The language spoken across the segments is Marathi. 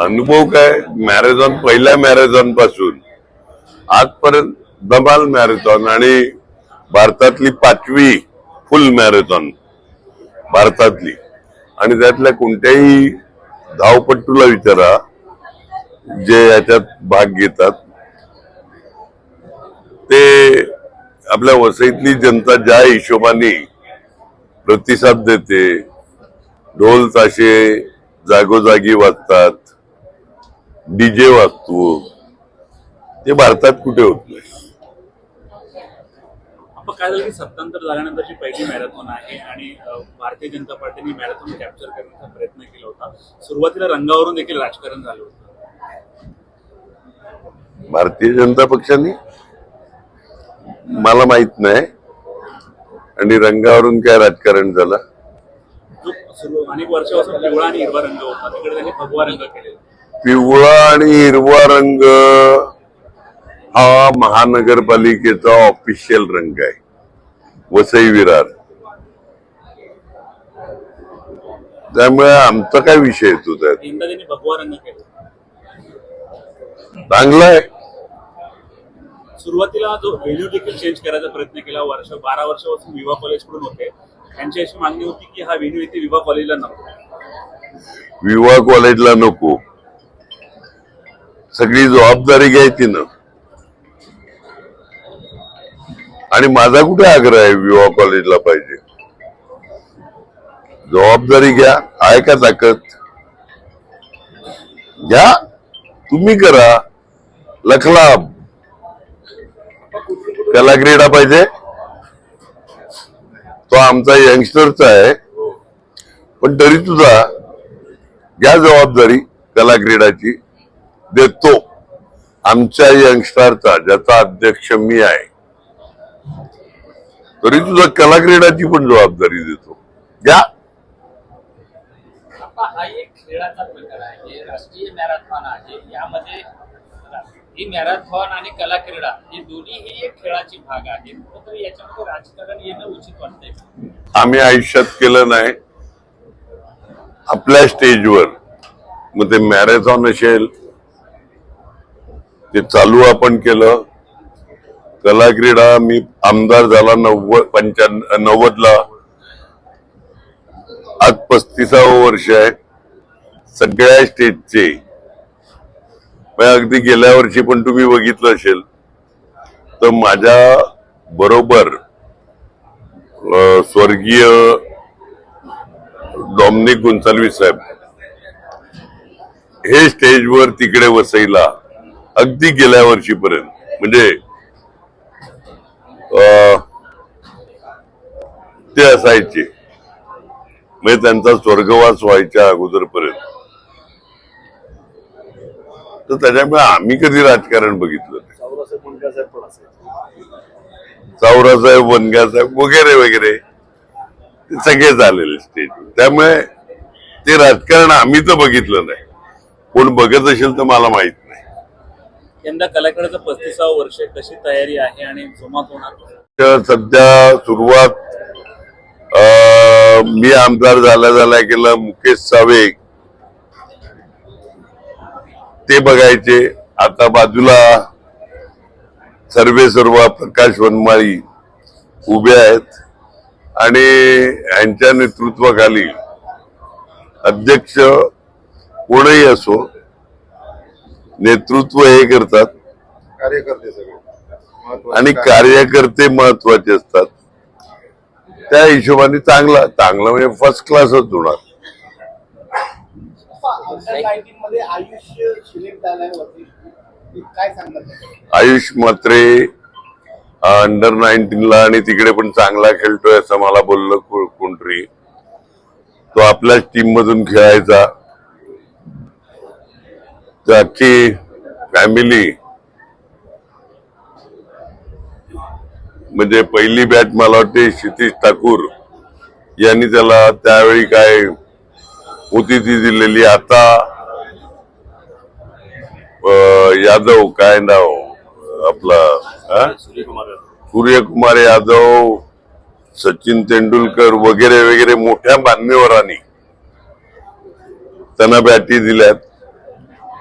अनुभव काय? मॅरेथॉन पहिल्या मॅरेथॉनपासून. आजपर्यंत धमाल मॅरेथॉन आणि भारतातली पाचवी फुल मॅरेथॉन भारतातली. आणि त्यातल्या कोणत्याही धावपट्टूला विचारा जे याच्यात भाग घेतात. ते आपल्या वसईतली जनता ज्या हिशोबाने प्रतिसाद देते. ढोल ताशे जागोजागी वाजतात. डीजे वाजतो. ते भारतात कुठे होत नाही? आपण काय झालं की सत्तांतर झाल्यानंतरची पहिली मॅरेथॉन आहे आणि भारतीय जनता पार्टीने मॅरेथॉन कॅप्चर करण्याचा प्रयत्न केला होता. सुरुवातीला रंगावरून देखील राजकारण झालं होतं. भारतीय जनता पक्षाने? मला माहीत नाही. आणि रंगावरून काय राजकारण झालं? अनेक वर्षापासून पिवळा आणि हिरवा रंग होता. तिकडे त्यांनी भगवा रंग केलेला. पिवळा आणि हिरवा रंग हा महानगरपालिकेचा ऑफिशियल रंग आहे. वसई विरार. त्यामुळे आमचा काय विषय येतो त्यात? भगवा रंग केला. चांगला आहे. सुरुवातीला जो व्हेन्यू देखील चेंज करायचा प्रयत्न केला वर्ष बारा वर्षापासून विवा कॉलेजकडून होते. त्यांची अशी मागणी होती की हा व्हेन्यू इथे विवा कॉलेजला नको. विवाह कॉलेजला नको. सगळी जबाबदारी घ्यायची ना आणि माझा कुठे आग्रह आहे विवाह कॉलेजला पाहिजे? जबाबदारी घ्या आहे का ताकद? घ्या तुम्ही करा. लखलाभ त्याला क्रीडा पाहिजे. तो आमचा यंगस्टरचा आहे. पण तरी तुझा घ्या जबाबदारी त्याला क्रीडाची देतो. आमच्या यंगस्टारचा ज्याचा अध्यक्ष मी आहे. तरी तुझा कला क्रीडाची पण जबाबदारी देतो. घ्या हा एक खेळाचा प्रकार आहे राष्ट्रीय मॅरेथॉन आहे यामध्ये ही मॅरेथॉन आणि कला क्रीडा हे दोन्ही एक खेळाची भाग आहे तर याच्यामध्ये राजकारण येणं उचित वाटतंय? आम्ही आयुष्यात केलं नाही. आपल्या स्टेजवर मग ते मॅरेथॉन असेल ते चालू आपण केलं. कला क्रीडा मी आमदार झाला नव्वद पंच्याण्णव नव्वद ला आज पस्तीसावं वर्ष आहे. सगळ्या स्टेजचे अगदी गेल्या वर्षी पण तुम्ही बघितलं असेल. तर माझ्या बरोबर स्वर्गीय डॉमनिक गुंचालवी साहेब हे स्टेजवर तिकडे वसईला अगदी गेल्या वर्षीपर्यंत म्हणजे ते असायचे. म्हणजे त्यांचा स्वर्गवास व्हायच्या अगोदरपर्यंत. तर त्याच्यामुळे आम्ही कधी राजकारण बघितलं नाही. सावरासाहेब वनगासाहेब वगैरे वगैरे. ते सगळे झालेले स्टेज त्यामुळे ते राजकारण आम्ही तर बघितलं नाही. कोण बघत असेल तर मला माहीत नाही. यंदा कलाकडेचं पस्तीसावं वर्ष कशी तयारी आहे आणि जोमात होणार? तर सध्या सुरुवात मी आमदार झाल्या झाल्या केलं मुकेश सावे ते बघायचे. आता बाजूला सर्वे सर्व प्रकाश वनमाळी उभे आहेत. आणि यांच्या नेतृत्वाखाली अध्यक्ष कोणही असो नेतृत्व हे करतात. कार्यकर्ते सगळे. आणि कार्य- कार्यकर्ते महत्त्वाचे असतात. त्या हिशोबाने चांगला चांगला म्हणजे फर्स्ट क्लासच होणार. मध्ये आयुष्य सिलेक्ट झालाय वरती. काय सांगतात आयुष मात्रे अंडर नाईन्टीनला आणि तिकडे पण चांगला खेळतोय असं मला बोललं को- कोणतरी तो आपल्याच टीम मधून खेळायचा. अख्खी फॅमिली म्हणजे पहिली बॅट मला वाटते क्षितिश ठाकूर. यांनी त्याला त्यावेळी काय होती ती दिलेली आता. अं, यादव काय नाव? आपला सूर्यकुमार यादव सचिन तेंडुलकर वगैरे वगैरे मोठ्या मान्यवरांनी त्यांना बॅटी दिल्यात.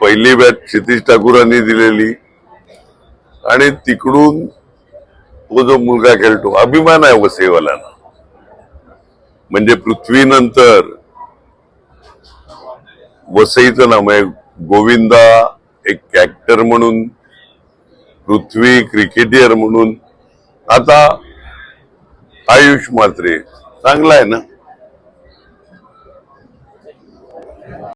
पहिली बॅट क्षितिश ठाकूरांनी दिलेली. आणि तिकडून तो जो मुलगा खेळतो अभिमान आहे वसईवाल्यांना. म्हणजे पृथ्वीनंतर वसईचं नाव आहे गोविंदा एक कॅक्टर म्हणून पृथ्वी क्रिकेटियर म्हणून आता आयुष मात्रे चांगला आहे ना?